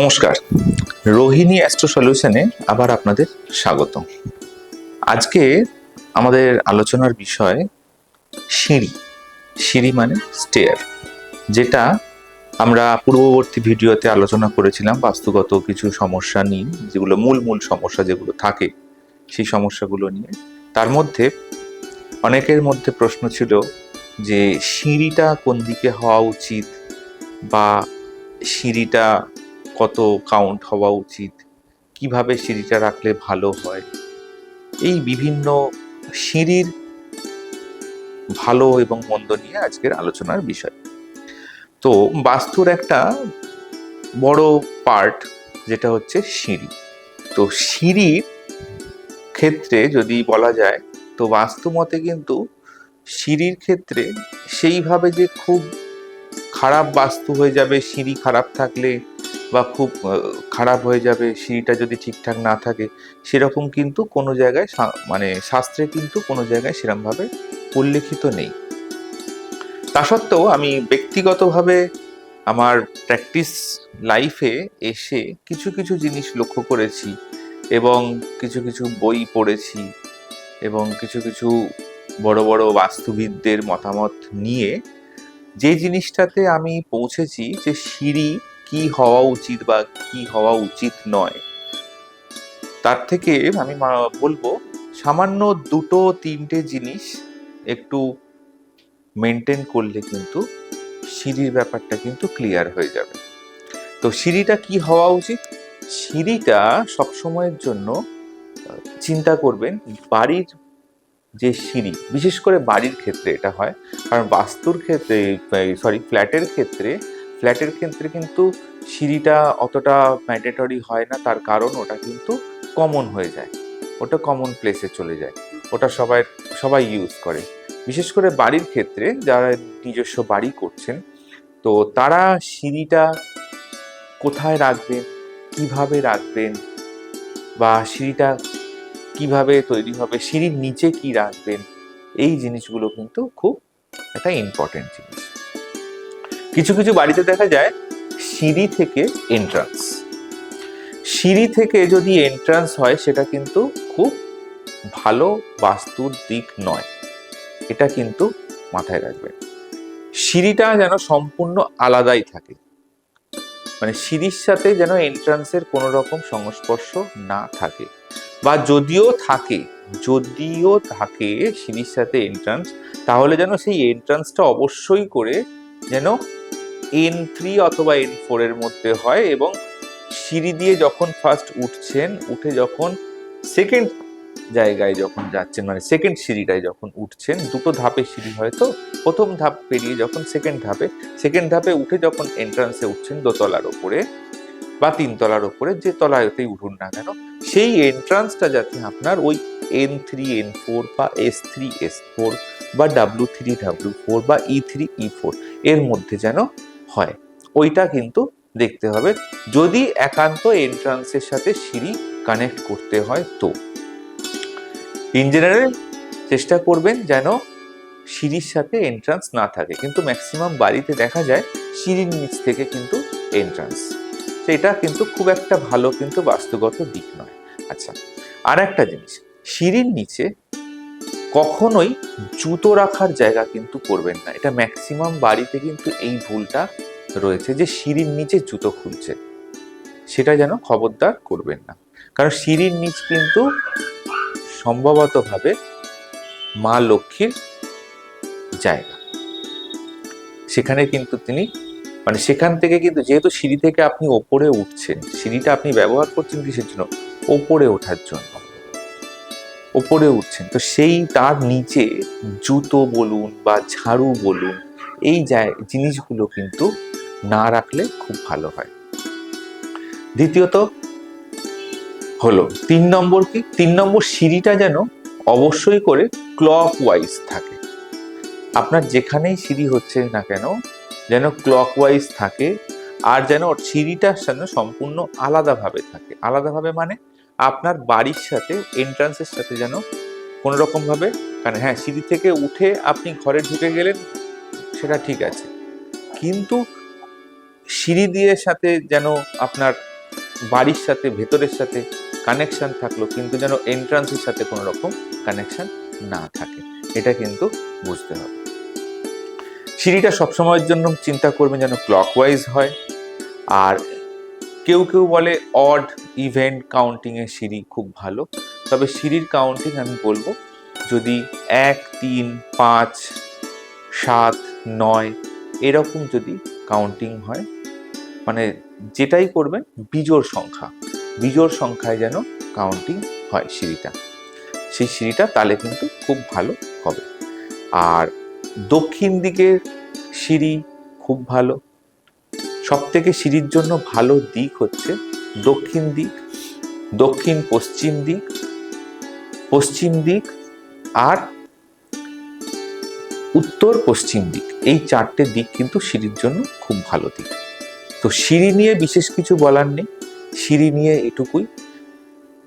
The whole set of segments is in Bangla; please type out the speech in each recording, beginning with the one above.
নমস্কার। রোহিণী অ্যাস্ট্রো সলিউশনে আবার আপনাদের স্বাগত। আজকে আমাদের আলোচনার বিষয় সিঁড়ি। সিঁড়ি মানে স্টেয়ার যেটা আমরা পূর্ববর্তী ভিডিওতে আলোচনা করেছিলাম, বাস্তুগত কিছু সমস্যা নিয়ে, যেগুলো মূল মূল সমস্যা যেগুলো থাকে, সেই সমস্যাগুলো নিয়ে। তার মধ্যে অনেকের মধ্যে প্রশ্ন ছিল যে, সিঁড়িটা কোন দিকে হওয়া উচিত বা সিঁড়িটা কত কাউন্ট হওয়া উচিত? কীভাবে সিঁড়িটা রাখলে ভালো হয়? এই বিভিন্ন সিঁড়ির ভালো এবং মন্দ নিয়ে আজকের আলোচনার বিষয়। তো বাস্তুর একটা বড় পার্ট যেটা হচ্ছে সিঁড়ি। তো সিঁড়ির ক্ষেত্রে যদি বলা যায়, তো বাস্তু মতে কিন্তু সিঁড়ির ক্ষেত্রে সেইভাবে যে খুব খারাপ বাস্তু হয়ে যাবে, সিঁড়ি খারাপ থাকলে বা খুব খারাপ হয়ে যাবে, সিঁড়িটা যদি ঠিকঠাক না থাকে, সেরকম কিন্তু কোনো জায়গায় মানে শাস্ত্রে কিন্তু কোনো জায়গায় সেরকমভাবে উল্লেখিত নেই। তা সত্ত্বেও আমি ব্যক্তিগতভাবে আমার প্র্যাকটিস লাইফে এসে কিছু কিছু জিনিস লক্ষ্য করেছি এবং কিছু কিছু বই পড়েছি এবং কিছু কিছু বড় বড় বাস্তুবিদদের মতামত নিয়ে যে জিনিসটাতে আমি পৌঁছেছি যে সিঁড়ি কি হওয়া উচিত বা কি হওয়া উচিত নয়। তার থেকে আমি বলব সামান্য দুটো তিনটে জিনিস একটু মেনটেন করলে কিন্তু সিঁড়ির ব্যাপারটা কিন্তু ক্লিয়ার হয়ে যাবে। তো সিঁড়িটা কি হওয়া উচিত? সিঁড়িটা সবসময়ের জন্য, চিন্তা করবেন বাড়ির যে সিঁড়ি, বিশেষ করে বাড়ির ক্ষেত্রে এটা হয়। কারণ বাস্তুর ক্ষেত্রে সরি ফ্ল্যাটের ক্ষেত্রে ফ্ল্যাটের ক্ষেত্রে কিন্তু সিঁড়িটা অতটা ম্যান্ডেটরি হয় না, তার কারণ ওটা কিন্তু কমন হয়ে যায়। ওটা কমন প্লেসে চলে যায়। ওটা সবাই সবাই ইউজ করে। বিশেষ করে বাড়ির ক্ষেত্রে যারা নিজস্ব বাড়ি করছেন, তো তারা সিঁড়িটা কোথায় রাখবেন, কীভাবে রাখবেন, বা সিঁড়িটা কীভাবে তৈরি হবে, সিঁড়ির নিচে কি রাখবেন, এই জিনিসগুলো কিন্তু খুব একটা ইম্পর্টেন্ট জিনিস। কিছু কিছু বাড়িতে দেখা যায় সিঁড়ি থেকে এন্ট্রান্স সিঁড়ি থেকে যদি এন্ট্রান্স হয়, সেটা কিন্তু খুব ভালো বাস্তুর দিক নয়। এটা কিন্তু মাথায় রাখবেন সিঁড়িটা যেন সম্পূর্ণ আলাদাই থাকে। মানে সিঁড়ির সাথে যেন এন্ট্রান্সের কোনো রকম সংস্পর্শ না থাকে। বা যদিও থাকে যদিও থাকে সিঁড়ির সাথে এন্ট্রান্স তাহলে যেন সেই এন্ট্রান্সটা অবশ্যই করে যেন এন থ্রি অথবা এন ফোর এর মধ্যে হয় এবং সিঁড়ি দিয়ে যখন ফার্স্ট উঠছেন, উঠে যখন সেকেন্ড জায়গায় যখন যাচ্ছেন মানে সেকেন্ড সিঁড়িটায় যখন উঠছেন, দুটো ধাপে সিঁড়ি হয়তো প্রথম ধাপ পেরিয়ে যখন সেকেন্ড ধাপে সেকেন্ড ধাপে উঠে যখন এন্ট্রান্সে উঠছেন দোতলার ওপরে বা তিনতলার ওপরে, যে তলাতেই উঠুন না কেন, সেই এন্ট্রান্সটা যাতে আপনার ওই এন থ্রি এন ফোর বা এস থ্রি এস ফোর বা ডাব্লু থ্রি ডাব্লু ফোর বা ই থ্রি ই ফোর এর মধ্যে যেন হয়। ওইটা কিন্তু দেখতে হবে। যদি একান্ত এন্ট্রান্সের সাথে সিঁড়ি কানেক্ট করতে হয় তো। ইন জেনারেল চেষ্টা করবেন যেন সিঁড়ির সাথে এন্ট্রান্স না থাকে। কিন্তু ম্যাক্সিমাম বাড়িতে দেখা যায় সিঁড়ির নিচ থেকে কিন্তু এন্ট্রান্স এটা কিন্তু খুব একটা ভালো কিন্তু বাস্তুগত দিক নয়। আচ্ছা আর একটা জিনিস। সিঁড়ির নিচে কখনোই জুতো রাখার জায়গা কিন্তু করবেন না। এটা ম্যাক্সিমাম বাড়িতে কিন্তু এই ভুলটা রয়েছে যে সিঁড়ির নিচে জুতো খুলছে। সেটা যেন খবরদার করবেন না। কারণ সিঁড়ির নিচ কিন্তু সম্ভবতভাবে মা লক্ষ্মীর জায়গা। সেখানে কিন্তু তিনি মানে সেখান থেকে কিন্তু যেহেতু সিঁড়ি থেকে আপনি ওপরে উঠছেন, সিঁড়িটা আপনি ব্যবহার করছেন কিসের জন্য? ওপরে ওঠার জন্য। ওপরে উঠছেন। তো সেই তার নিচে জুতো বলুন বা ঝাড়ু বলুন, এই জিনিসগুলো কিন্তু না রাখলে খুব ভালো হয়। দ্বিতীয়ত হলো, তিন নম্বর কি? তিন নম্বর সিঁড়িটা যেন অবশ্যই করে ক্লক ওয়াইজ থাকে। আপনার যেখানেই সিঁড়ি হচ্ছে না কেন, যেন ক্লক ওয়াইজ থাকে, আর যেন সিঁড়িটা যেন সম্পূর্ণ আলাদাভাবে থাকে। আলাদাভাবে মানে আপনার বাড়ির সাথে এন্ট্রান্সের সাথে যেন কোনো রকমভাবে কারণ হ্যাঁ সিঁড়ি থেকে উঠে আপনি ঘরে ঢুকে গেলেন, সেটা ঠিক আছে। কিন্তু সিঁড়ি দিয়ে সাথে যেন আপনার বাড়ির সাথে, ভেতরের সাথে কানেকশন থাকল, কিন্তু যেন এন্ট্রান্সের সাথে কোনো রকম কানেকশন না থাকে, এটা কিন্তু বুঝতে হবে। সিঁড়িটা সবসময়ের জন্য চিন্তা করবেন যেন ক্লকওয়াইজ হয়, আর কেউ কেউ বলে অড ইভেন্ট কাউন্টিংয়ের সিঁড়ি খুব ভালো। তবে সিঁড়ির কাউন্টিং আমি বলব, যদি এক, তিন, পাঁচ, সাত, নয়, এরকম যদি কাউন্টিং হয় মানে যেটাই করবেন, বিজোড় সংখ্যা, বিজোড় সংখ্যায় যেন কাউন্টিং হয় সিঁড়িটা। সেই সিঁড়িটা তাহলে কিন্তু খুব ভালো হবে। আর দক্ষিণ দিকের সিঁড়ি খুব ভালো। সব থেকে সিঁড়ির জন্য ভালো দিক হচ্ছে দক্ষিণ দিক, দক্ষিণ পশ্চিম দিক পশ্চিম দিক আর উত্তর পশ্চিম দিক। এই চারটে দিক কিন্তু সিঁড়ির জন্য খুব ভালো দিক। তো সিঁড়ি নিয়ে বিশেষ কিছু বলার নেই। সিঁড়ি নিয়ে এটুকুই।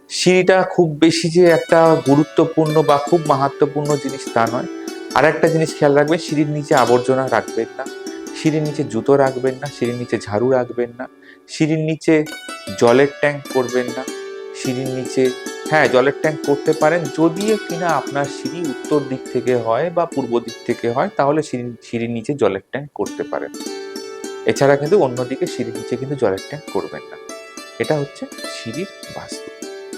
সিঁড়িটা খুব বেশি যে একটা গুরুত্বপূর্ণ বা খুব মাহাত্মপূর্ণ জিনিস তা নয়। আর একটা জিনিস খেয়াল রাখবেন, সিঁড়ির নিচে আবর্জনা রাখবেন না। সিঁড়ির নিচে জুতো রাখবেন না, সিঁড়ির নিচে ঝাড়ু রাখবেন না। সিঁড়ির নিচে জলের ট্যাঙ্ক করবেন না, সিঁড়ির নিচে। হ্যাঁ জলের ট্যাঙ্ক করতে পারেন। যদি কিনা আপনার সিঁড়ি উত্তর দিক থেকে হয় বা পূর্ব দিক থেকে হয়, তাহলে সিঁড়ি, সিঁড়ির নিচে জলের ট্যাঙ্ক করতে পারেন। এছাড়া কিন্তু অন্যদিকে সিঁড়ির নিচে কিন্তু জলের ট্যাঙ্ক করবেন না। এটা হচ্ছে সিঁড়ির বাস্তু